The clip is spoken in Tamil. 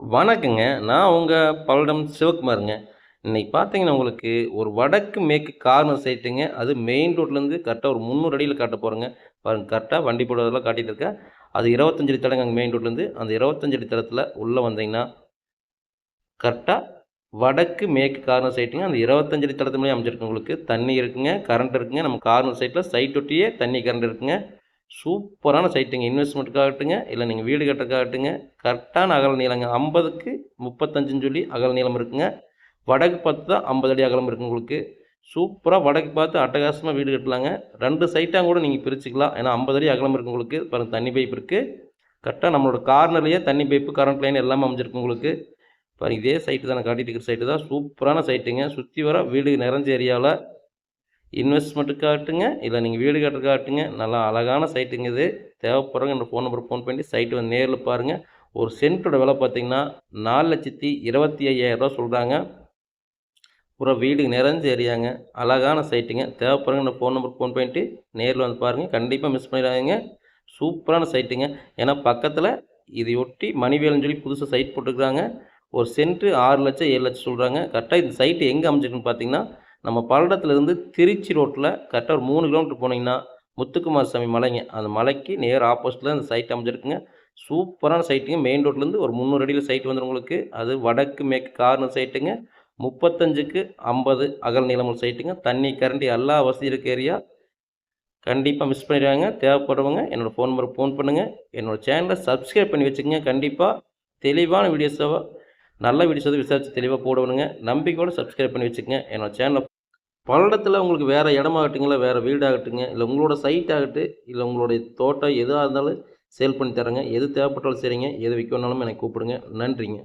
வணக்கங்க. நான் உங்கள் பல்லடம் சிவகுமாருங்க. இன்றைக்கி பார்த்தீங்கன்னா, உங்களுக்கு ஒரு வடக்கு மேற்கு கார்னர் சைட்டுங்க. அது மெயின் ரோட்லேருந்து கரெக்டாக ஒரு முந்நூறு அடியில் காட்ட போகிறேங்க பாருங்க கரெக்டாக வண்டி போடுறதெல்லாம் காட்டிட்டு இருக்கேன். அது இருபத்தஞ்சடி தடங்க அங்கே மெயின் ரோட்லேருந்து. அந்த இருபத்தஞ்சடி தளத்தில் உள்ளே வந்தீங்கன்னா கரெக்டாக வடக்கு மேற்கு கார்னர் சைட்டுங்க. அந்த 25 அடி தடத்துலயே உங்களுக்கு. தண்ணி இருக்குங்க, கரண்ட் இருக்குங்க. நம்ம கார்னர் சைட்டில் சைட் ஒட்டியே தண்ணி, கரண்ட் இருக்குங்க. சூப்பரான சைட்டுங்க. இன்வெஸ்ட்மெண்ட்டுக்காகட்டுங்க இல்லை நீங்கள் வீடு கட்டுறதுக்காகட்டுங்க. கரெக்டான அகல நீளங்க. 50க்கு 35ன்னு சொல்லி அகல நீளம் இருக்குங்க. வடக்கு பார்த்து தான் 50 அடி அகலம் இருக்குது உங்களுக்கு. சூப்பராக வடக்கு பார்த்து அட்டகாசமாக வீடு கட்டலாங்க. ரெண்டு சைட்டாக கூட நீங்கள் பிரிச்சுக்கலாம். ஏன்னா 50 அடி அகலம் இருக்கு உங்களுக்கு. பாருங்க தண்ணி பைப் இருக்குது கரெக்டாக நம்மளோட கார்னர்லேயே தண்ணி பைப்பு, கரண்ட் லைன் எல்லாமே அமைஞ்சிருக்கு உங்களுக்கு. பாருங்க இதே சைட்டு தான் நான் காட்டிட்டு இருக்கிற சைட்டு தான். சூப்பரான சைட்டுங்க. சுற்றி வர வீடு நிறைஞ்ச ஏரியாவில் இன்வெஸ்ட்மென்ட்க்காகட்டுங்க, இல்லை நீங்கள் வீடு கட்டுறதுக்காகட்டுங்க. நல்லா அழகான சைட்டுங்க இது. தேவைப்படுறவங்க என்னோட ஃபோன் நம்பர் ஃபோன் பண்ணி சைட்டு வந்து நேரில் பாருங்கள் ஒரு சென்ட்டோட விலை பார்த்தீங்கன்னா, ரூ. 4,25,000 சொல்றாங்க. பூரா வீடு நிறைஞ்ச ஏரியாங்க. அழகான சைட்டுங்க. தேவைப்படுறவங்க என்னோட ஃபோன் நம்பருக்கு ஃபோன் பண்ணிட்டு நேரில் வந்து பாருங்கள் கண்டிப்பாக மிஸ் பண்ணிடாதீங்க. சூப்பரான சைட்டுங்க. ஏன்னா பக்கத்தில் இதையொட்டி மணிவேல்னு சொல்லி புதுசாக சைட் போட்டுருக்காங்க. ஒரு சென்ட்டு ஆறு லட்சம் ஏழு லட்சம் சொல்கிறாங்க கரெக்டாக இந்த சைட்டு எங்கே அமைஞ்சிருக்குன்னு பார்த்தீங்கன்னா, நம்ம பல்லடத்துலேருந்து திருச்சி ரோட்டில் கரெக்டாக ஒரு மூணு கிலோமீட்டர் போனீங்கன்னா, முத்துக்குமாரசாமி மலைங்க. அந்த மலைக்கு நேர் ஆப்போசிட்ல அந்த சைட் அமைஞ்சிருக்குங்க. சூப்பரான சைட்டுங்க. மெயின் ரோட்லேருந்து ஒரு முந்நூறு அடியில் சைட் வந்துடும் உங்களுக்கு. அது வடக்கு மேற்கு கார்னர் சைட்டுங்க. 35க்கு 50 அகல நீளம் சைட்டுங்க. தண்ணி, கரண்டி எல்லா வசதியும் இருக்க ஏரியா. கண்டிப்பாக மிஸ் பண்ணிடுவாங்க தேவைப்படுறவங்க என்னோடய ஃபோன் நம்பருக்கு ஃபோன் பண்ணுங்கள் என்னோடய சேனல சப்ஸ்கிரைப் பண்ணி வச்சுக்கோங்க கண்டிப்பாக தெளிவான வீடியோஸாக நல்ல வீடியோஸாவது விசாரித்து தெளிவாக போடணுங்க நம்பிக்கையோடு சப்ஸ்கிரைப் பண்ணி வச்சுக்கோங்க என்னோட சேனல பல்லடத்தில் உங்களுக்கு வேறு இடமாகட்டுங்களா, வேறு வீடாகட்டுங்க, இல்லை உங்களோட சைட் ஆகட்டு இல்லை உங்களுடைய தோட்டம் எதுவாக இருந்தாலும் சேல் பண்ணி தரேங்க. எது தேவைப்பட்டாலும் சரிங்க. எது விற்கணுனாலும் எனக்கு கூப்பிடுங்க. நன்றிங்க.